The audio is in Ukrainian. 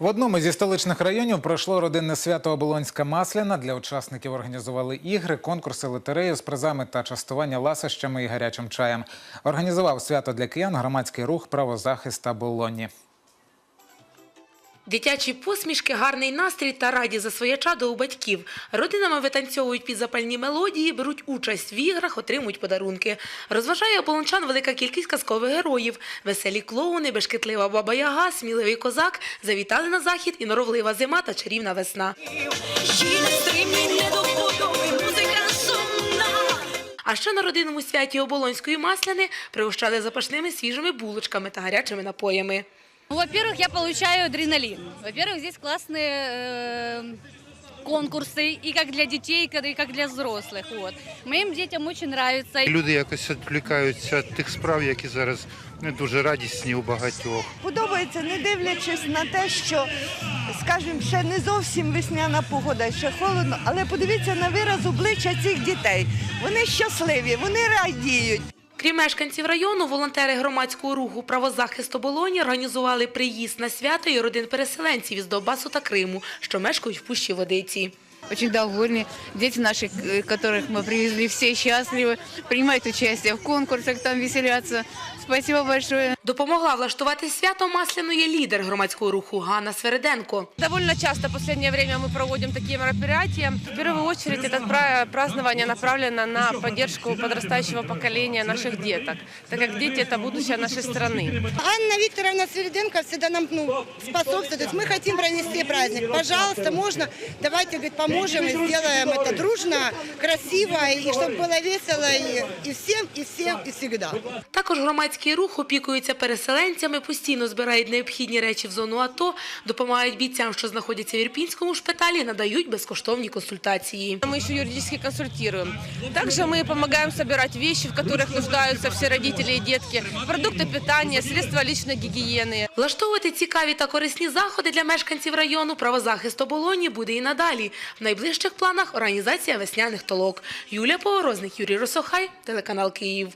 В одному зі столичних районів пройшло родинне свято Оболонська Масляна. Для учасників організували ігри, конкурси, лотерею з призами та частування ласощами і гарячим чаєм. Організував свято для киян громадський рух правозахист Оболоні. Дитячі посмішки, гарний настрій та раді за своє чадо у батьків. Родинами витанцьовують під запальні мелодії, беруть участь в іграх, отримують подарунки. Розважає ополончан велика кількість казкових героїв. Веселі клоуни, бешкетлива баба Яга, сміливий козак завітали на захід і норовлива зима та чарівна весна. А ще на родинному святі Оболонської масляни пригощали запашними свіжими булочками та гарячими напоями. Ну, Во-первых, я получаю адреналин. Во-первых, здесь классные э, конкурсы и как для детей, и как для взрослых. Вот. Моим детям очень нравится. Люди якось відвлікаються від тих справ, які зараз не дуже радісні у багатьох. Подобається, не дивлячись на те, що, скажімо, ще не зовсім весняна погода, ще холодно, але подивіться на вираз обличчя цих дітей. Вони щасливі, вони радіють. Крім мешканців району, волонтери громадського руху «Правозахист Оболоні» організували приїзд на свято і родин переселенців із Донбасу та Криму, що мешкають в Пущі Водиці очень довольны. Дети наши, к- которых мы привезли, все счастливы, принимают участие в конкурсах, там веселятся. Спасибо большое. Допомогла влаштувати свято масляної лідер громадського руху Ганна Свереденко. Довольно часто в последнее время мы проводим такие мероприятия. В первую очередь это пра- празднование направлено на поддержку подрастающего поколения наших деток, так как дети – это будущее нашей страны. Анна Викторовна Свериденко всегда нам ну, способствует. То есть мы хотим пронести праздник. Пожалуйста, можно, давайте говорит, поможем и сделаем это дружно, красиво, и чтобы было весело и, и всем, и всем, и всегда. Також громадський рух опікується переселенцями, постійно збирають необхідні речі в зону АТО, допомагають бійцям, що знаходяться в Ірпінському шпиталі, надають безкоштовні консультації. Мы еще юридически консультируем. Также мы помогаем собирать вещи, в которых нуждаются все родители и детки, продукты питания, средства личной гигиены. Влаштовувати цікаві та корисні заходи для мешканців району правозахист оболоні буде і надалі. Найближчих планах організація весняних толок. Юлія Поворозник, Юрій Росохай, телеканал Київ.